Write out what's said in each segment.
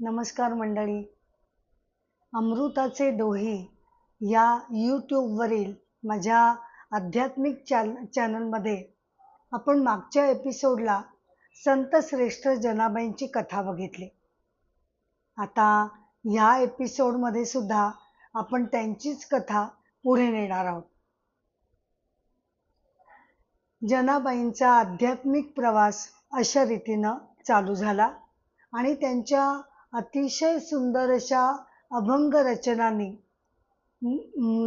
नमस्कार मंडळी. अमृताचे डोही या यूट्यूबवरील माझ्या आध्यात्मिक चॅन चॅनलमध्ये आपण मागच्या एपिसोडला संत श्रेष्ठ जनाबाईंची कथा बघितली. आता ह्या एपिसोडमध्ये सुद्धा आपण त्यांचीच कथा पुढे नेणार आहोत. जनाबाईंचा आध्यात्मिक प्रवास अशा रीतीनं चालू झाला आणि त्यांच्या अतिशय सुंदर अशा अभंग रचनांनी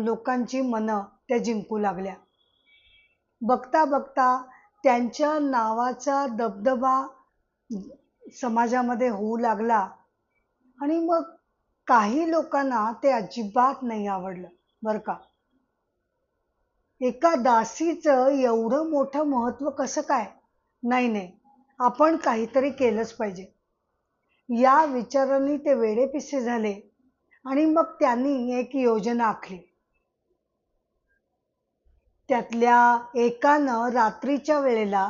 लोकांची मनं त्या जिंकू लागल्या. बघता बघता त्यांच्या नावाचा दबदबा समाजामध्ये होऊ लागला आणि मग काही लोकांना ते अजिबात नाही आवडलं बरं का? एका दासीचं एवढं मोठं महत्त्व कसं काय? नाही नाही. आपण काहीतरी केलंच पाहिजे. या विचारांनी ते वेडेपिसे झाले आणि मग त्यांनी एक योजना आखली. त्यातल्या एकानं रात्रीच्या वेळेला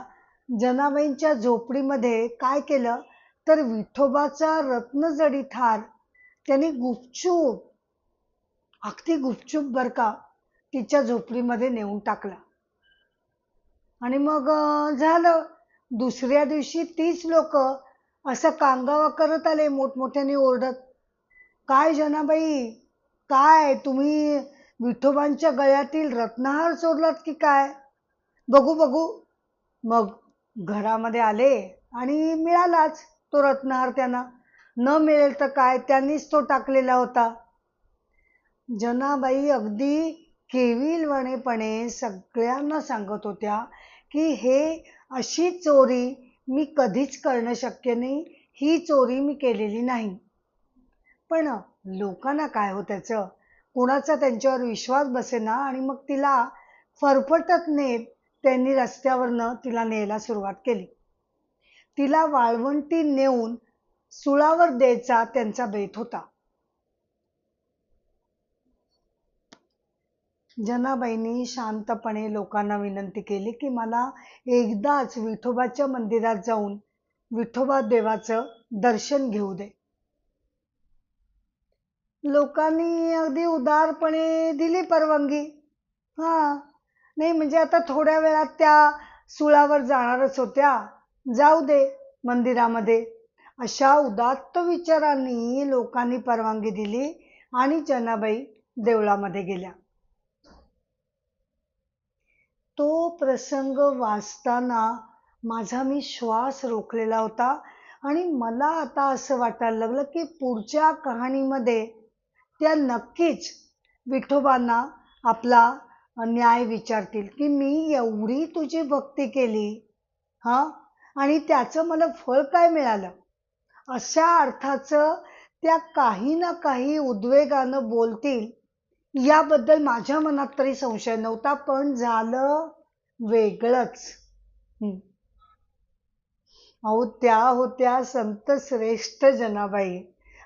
जनाबाईंच्या झोपडीमध्ये काय केलं तर विठोबाचा रत्नजडी थार. त्यांनी गुपचूप अगदी गुपचूप बर का तिच्या झोपडीमध्ये नेऊन टाकला. आणि मग झालं. दुसऱ्या दिवशी तीच लोक असं कांगावा करत आले मोठमोठ्याने ओरडत. काय जनाबाई काय? तुम्ही विठोबांच्या गळ्यातील रत्नहार चोरलात की काय? बघू बघू. मग घरामध्ये आले आणि मिळालाच तो रत्नहार त्यांना. न मिळेल तर काय? त्यांनीच तो टाकलेला होता. जनाबाई अगदी केविलवणेपणे सगळ्यांना सांगत होत्या की हे अशी चोरी मी कधीच करणं शक्य नाही. ही चोरी मी केलेली नाही. पण लोकांना काय हो त्याचं? कुणाचा त्यांच्यावर विश्वास बसेना आणि मग तिला फरफटत नेत त्यांनी रस्त्यावरनं तिला न्यायला सुरुवात केली. तिला वाळवंटी नेऊन सुळावर द्यायचा त्यांचा बेत होता. जनाबाईंनी शांतपणे लोकांना विनंती केली की मला एकदाच विठोबाच्या मंदिरात जाऊन विठोबा देवाचं दर्शन घेऊ दे. लोकांनी अगदी उदारपणे दिली परवानगी. हा. नाही म्हणजे आता थोड्या वेळात त्या सुळावर जाणारच होत्या. जाऊ दे मंदिरामध्ये. अशा उदात्त विचारांनी लोकांनी परवानगी दिली आणि जनाबाई देवळामध्ये गेल्या. तो प्रसंग वाचताना माझा मी श्वास रोखलेला होता आणि मला आता असं वाटायला लागलं की पुढच्या कहाणीमध्ये त्या नक्कीच विठोबांना आपला न्याय विचारतील की मी एवढी तुझी भक्ती केली हां? आणि त्याचं मला फळ काय मिळालं? अशा अर्थाचं त्या काही ना काही उद्वेगानं बोलतील याबद्दल माझ्या मनात तरी संशय नव्हता पण झालं वेगळंच. अहो त्या होत्या संत श्रेष्ठ जनाबाई.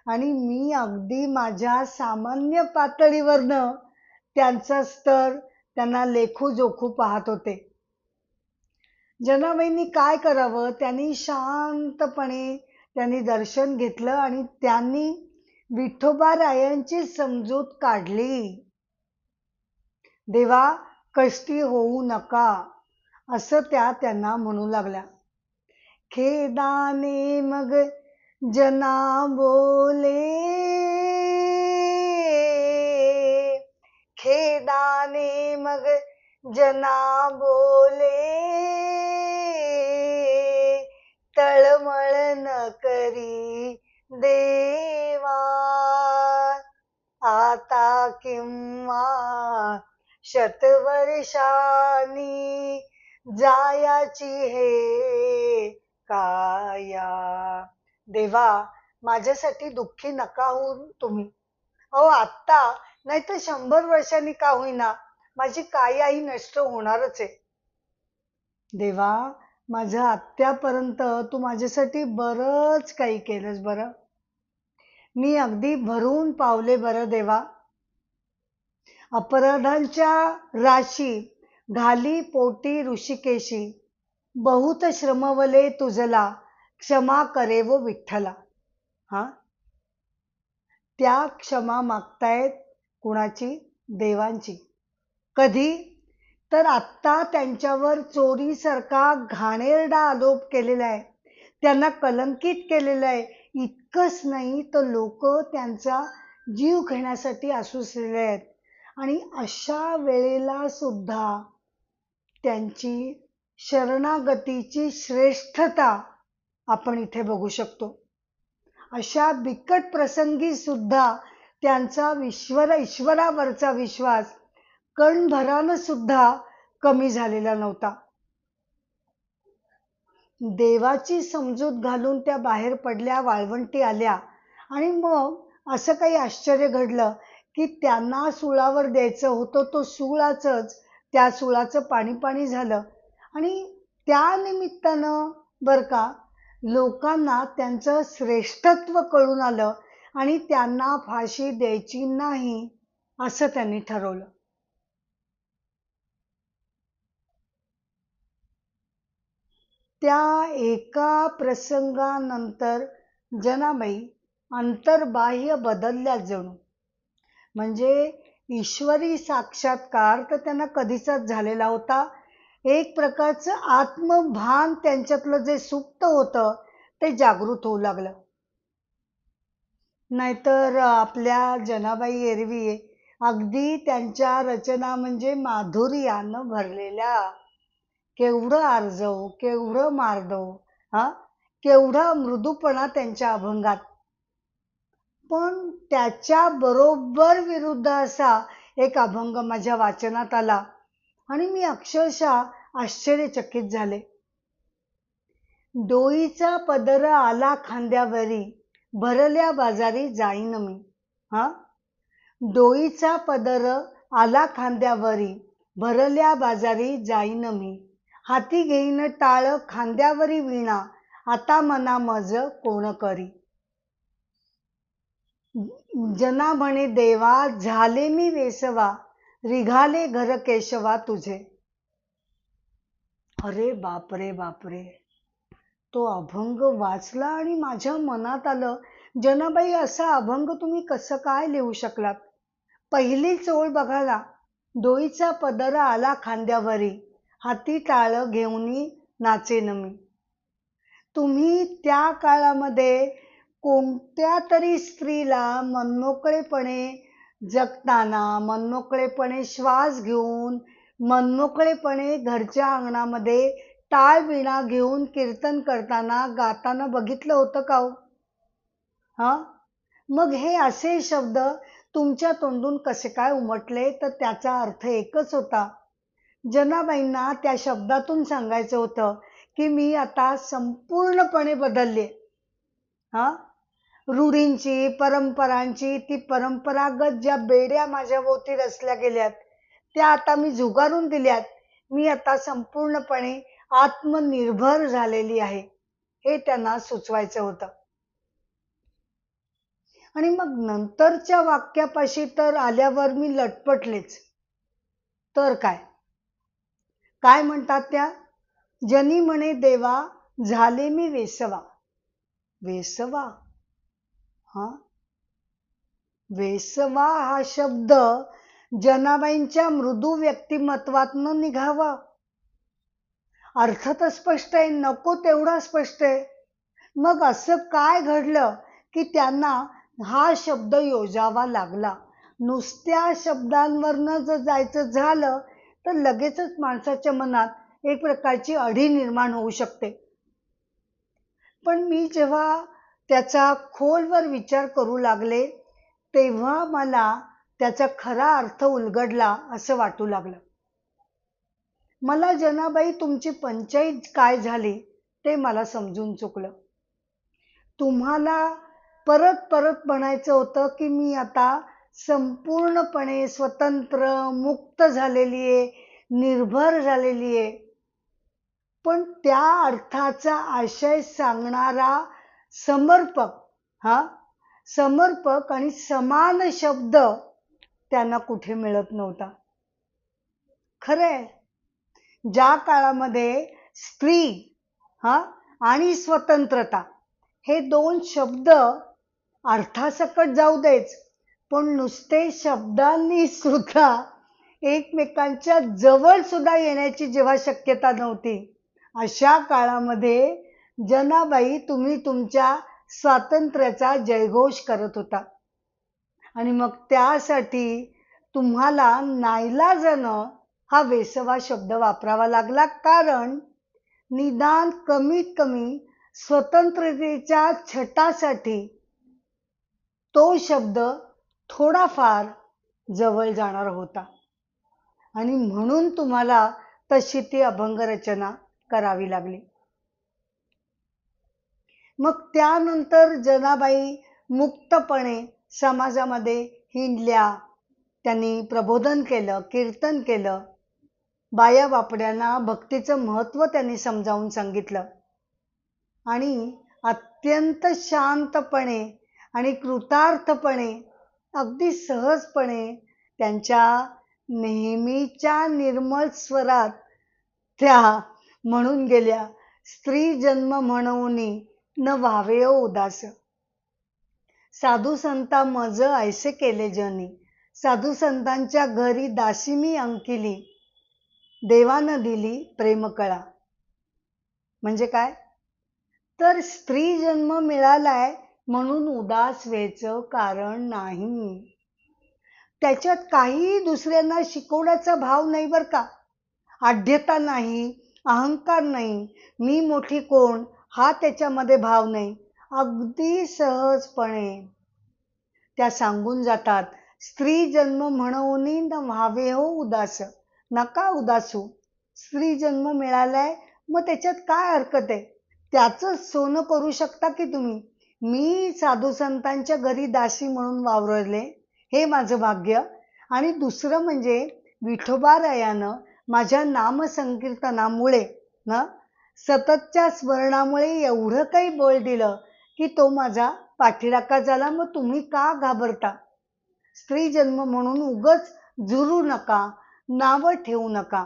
आणि मी अगदी माझ्या सामान्य पातळीवरनं त्यांचा स्तर त्यांना लेखू जोखू पाहत होते. जनाबाईंनी काय करावं? त्यांनी शांतपणे त्यांनी दर्शन घेतलं आणि त्यांनी विठोबा रायांची समजूत काढली. देवा कष्टी होऊ नका असं त्या त्यांना म्हणू लागल्या. खेदाने मग जना बोले खेदाने मग जना बोले तळमळ न करी देवा आता किंवा शतवर्षानी जायाची हे काया. देवा माझ्यासाठी दुःखी नका होऊन तुम्ही. अहो आत्ता नाहीतर शंभर वर्षांनी का होईना माझी काया ही नष्ट होणारच आहे. देवा माझ्या आत्यापर्यंत तू माझ्यासाठी बरंच काही केलंस बरं. मी अगदी भरून पावले बरं देवा. अपराधांच्या राशी घाली पोटी ऋषिकेशी. बहुत श्रमवले तुझला क्षमा करे वो विठ्ठला. हा? त्या क्षमा मागतायत कुणाची? देवांची. कधी? तर आत्ता त्यांच्यावर चोरीसारखा घाणेरडा आरोप केलेला आहे त्यांना कलंकित केलेलं आहे इतकंच नाही तर लोक त्यांचा जीव घेण्यासाठी आसुसलेले आहेत. आणि अशा वेळेला सुद्धा त्यांची शरणागतीची श्रेष्ठता आपण इथे बघू शकतो. अशा बिकट प्रसंगी सुद्धा त्यांचा विश्वर ईश्वरावरचा विश्वास कणभरानं सुद्धा कमी झालेला नव्हता. देवाची समजूत घालून त्या बाहेर पडल्या वाळवंटी आल्या. आणि मग असं काही आश्चर्य घडलं की त्यांना सुळावर द्यायचं होतं तो सुळाचंच त्या सुळाचं पाणी पाणी झालं. आणि त्या निमित्तानं बर का लोकांना त्यांचं श्रेष्ठत्व कळून आलं आणि त्यांना फाशी द्यायची नाही असं त्यांनी ठरवलं. त्या एका प्रसंगानंतर जनाबाई अंतर्बाह्य बदलल्या जणू. म्हणजे ईश्वरी साक्षात्कार तर त्यांना कधीचाच झालेला होता. एक प्रकारचं आत्मभान त्यांच्यातलं जे सुप्त होतं ते जागृत होऊ लागलं. नाहीतर आपल्या जनाबाई एरवी अगदी त्यांच्या रचना म्हणजे माधुर्यानं भरलेल्या केवढं आर्जव केवढं मार्दव हा? केवढा मृदूपणा त्यांच्या अभंगात. पण त्याच्या बरोबर विरुद्ध असा एक अभंग माझ्या वाचनात आला आणि मी अक्षरशः आश्चर्यचकित झाले. डोईचा पदर आला खांद्यावरी भरल्या बाजारी जाईन मी हा? डोईचा पदर आला खांद्यावरी भरल्या बाजारी जाईन मी हाती घेईन टाळ खांद्यावरी विणा. आता मना मज कोण करी? जना म्हणे देवा झाले मी वेसवा. रिघाले घर केशवा तुझे. अरे बापरे बापरे. तो अभंग वाचला आणि माझ्या मनात आलं जनाबाई असा अभंग तुम्ही कसं काय लिहू शकलात? पहिली चोळ बघाला. डोईचा पदर आला खांद्यावरी. हाती टाळं घेऊनी नाचेन मी. तुम्ही त्या काळामध्ये कोणत्या तरी स्त्रीला मनमोकळेपणे जगताना मनमोकळेपणे श्वास घेऊन मनमोकळेपणे घरच्या अंगणामध्ये टाळ विणा घेऊन कीर्तन करताना गाताना बघितलं होतं का हो? हां? मग हे असे शब्द तुमच्या तोंडून कसे काय उमटले? तर त्याचा अर्थ एकच होता. जनाबाईंना त्या शब्दातून सांगायचं होतं की मी आता संपूर्णपणे बदलले. हा? रूढींची परंपरांची ती परंपरागत ज्या बेड्या माझ्या भोवती रचल्या गेल्यात त्या आता मी झुगारून दिल्यात. मी आता संपूर्णपणे आत्मनिर्भर झालेली आहे हे त्यांना सुचवायचं होतं. आणि मग नंतरच्या वाक्यापाशी तर आल्यावर मी लटपटलेच. तर काय? काय म्हणतात त्या? जनी म्हणे देवा झाले मी वेसवा. वेसवा? हा? वेसवा हा शब्द जनाबाईंच्या मृदू व्यक्तिमत्वातनं निघावा. अर्थ तर स्पष्ट आहे नको तेवढा स्पष्ट आहे. मग असं काय घडलं की त्यांना हा शब्द योजावा लागला? नुसत्या शब्दांवरनं जर जायचं झालं तर लगेचच माणसाच्या मनात एक प्रकारची अढी निर्माण होऊ शकते. पण मी जेव्हा त्याचा खोलवर विचार करू लागले तेव्हा मला त्याचा खरा अर्थ उलगडला असं वाटू लागलं. मला जनाबाई तुमची पंचायत काय झाली? ते मला समजून चुकलं. तुम्हाला परत परत म्हणायचं होतं की मी आता संपूर्णपणे स्वतंत्र मुक्त झालेली आहे निर्भर झालेली आहे. पण त्या अर्थाचा आशय सांगणारा समर्पक हा? समर्पक आणि समान शब्द त्यांना कुठे मिळत नव्हता. खरंय. ज्या काळामध्ये स्त्री हा? आणि स्वतंत्रता हे दोन शब्द अर्थासकट जाऊ देच. पण नुसते शब्दांनी सुद्धा एकमेकांच्या जवळ सुद्धा येण्याची जेव्हा शक्यता नव्हती अशा काळामध्ये जनाबाई तुम्ही तुमच्या स्वातंत्र्याचा जयघोष करत होता. आणि मग त्यासाठी तुम्हाला नाईलाजानं हा वेसवा शब्द वापरावा लागला कारण निदान कमीत कमी स्वतंत्रतेच्या छटासाठी तो शब्द थोडाफार जवळ जाणार होता. आणि म्हणून तुम्हाला तशी ती अभंग रचना करावी लागली. मग त्यानंतर जनाबाई मुक्तपणे समाजामध्ये हिंडल्या. त्यांनी प्रबोधन केलं कीर्तन केलं. बाया बापड्यांना भक्तीचं महत्त्व त्यांनी समजावून सांगितलं. आणि अत्यंत शांतपणे आणि कृतार्थपणे अगदी सहजपणे त्यांच्या नेहमीच्या निर्मळ स्वरात त्या म्हणून गेल्या. स्त्री जन्म म्हणून न व्हावे ओ उदास. साधू संता मज ऐसे केले जनी. साधू संतांच्या घरी दासी मी अंकिली. देवानं दिली प्रेमकळा. म्हणजे काय? तर स्त्री जन्म मिळालाय म्हणून उदास व्हायचं कारण नाही. त्याच्यात काही दुसऱ्यांना शिकवण्याचा भाव नाही बर का. आढ्यता नाही अहंकार नाही मी मोठी कोण हा त्याच्यामध्ये भाव नाही. अगदी सहजपणे. त्या सांगून जातात स्त्री जन्म म्हणून न व्हावे हो उदास. नका उदासू. स्त्री जन्म मिळालाय मग त्याच्यात काय हरकत आहे? त्याचं सोनं करू शकता की तुम्ही? मी साधू संतांच्या घरी दासी म्हणून वावरले हे माझं भाग्य. आणि दुसरं म्हणजे विठोबारायानं माझ्या नामसंकीर्तनामुळे ना सततच्या स्मरणामुळे एवढं काही बळ दिलं की तो माझा पाठीराखा झाला. मग तुम्ही का घाबरता? स्त्री जन्म म्हणून उगच झुरू नका नावं ठेवू नका.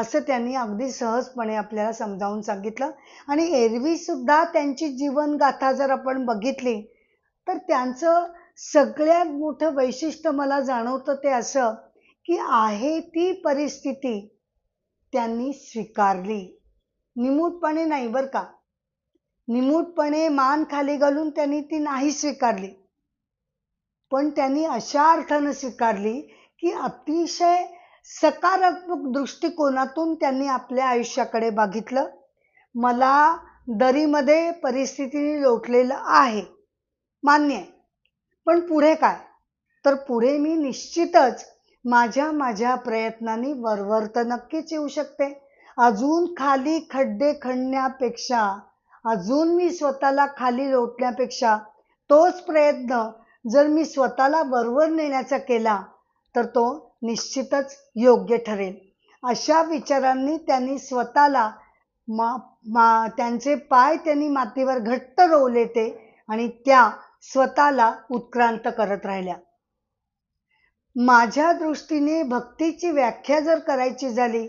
असं त्यांनी अगदी सहजपणे आपल्याला समजावून सांगितलं. आणि एरवी सुद्धा त्यांची जीवनगाथा जर आपण बघितली तर त्यांचं सगळ्यात मोठं वैशिष्ट्य मला जाणवतं ते असं की आहे ती परिस्थिती त्यांनी स्वीकारली. निमूटपणे नाही बरं का? निमूटपणे मान खाली घालून त्यांनी ती नाही स्वीकारली. पण त्यांनी अशा अर्थानं स्वीकारली की अतिशय सकारात्मक दृष्टिकोनातून त्यांनी आपल्या आयुष्याकडे बघितलं. मला दरीमध्ये परिस्थितीने लोटलेलं आहे. मान्य आहे. पण पुढे काय? तर पुढे मी निश्चितच माझ्या माझ्या प्रयत्नांनी वरवर तर नक्कीच येऊ शकते. अजून खाली खड्डे खणण्यापेक्षा अजून मी स्वतःला खाली लोटण्यापेक्षा तोच प्रयत्न जर मी स्वतःला वरवर नेण्याचा केला तर तो निश्चितच योग्य ठरेल. अशा विचारांनी त्यांनी स्वतःला मा मा त्यांचे पाय त्यांनी मातीवर घट्ट रोवले ते आणि त्या स्वतःला उत्क्रांत करत राहिल्या. माझ्या दृष्टीने भक्तीची व्याख्या जर करायची झाली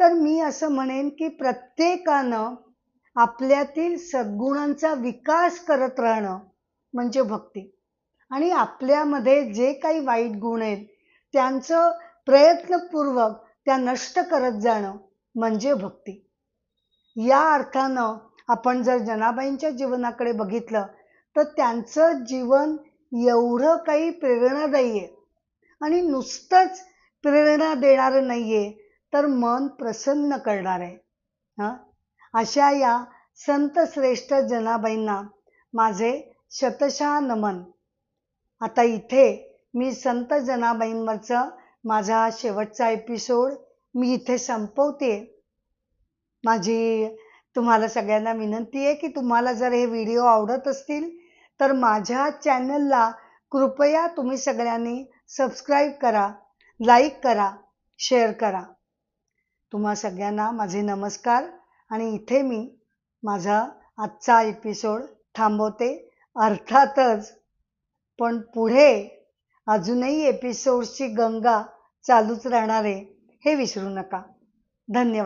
तर मी असं म्हणेन की प्रत्येकानं आपल्यातील सद्गुणांचा विकास करत राहणं म्हणजे भक्ती. आणि आपल्यामध्ये जे काही वाईट गुण आहेत त्यांचं प्रयत्नपूर्वक त्या नष्ट करत जाणं म्हणजे भक्ती. या अर्थानं आपण जर जनाबाईंच्या जीवनाकडे बघितलं तर त्यांचं जीवन एवढं काही प्रेरणादायी आहे आणि नुसतंच प्रेरणा देणारं नाही आहे तर मन प्रसन्न करणार आहे. हां? अशा या संत श्रेष्ठ जनाबाईंना माझे शतशः नमन. आता इथे मी संत जनाबाईंवरचं माझा शेवटचा एपिसोड मी इथे संपवते. माझी तुम्हाला सगळ्यांना विनंती आहे की तुम्हाला जर हे व्हिडिओ आवडत असतील तर माझ्या चॅनलला कृपया तुम्ही सगळ्यांनी सबस्क्राईब करा लाईक करा शेअर करा. तुम्हा सगळ्यांना माझे नमस्कार आणि इथे मी माझा आजचा एपिसोड थांबवते. अर्थातच पण पुढे अजूनही एपिसोड्सची गंगा चालूच राहणार आहे हे विसरू नका. धन्यवाद.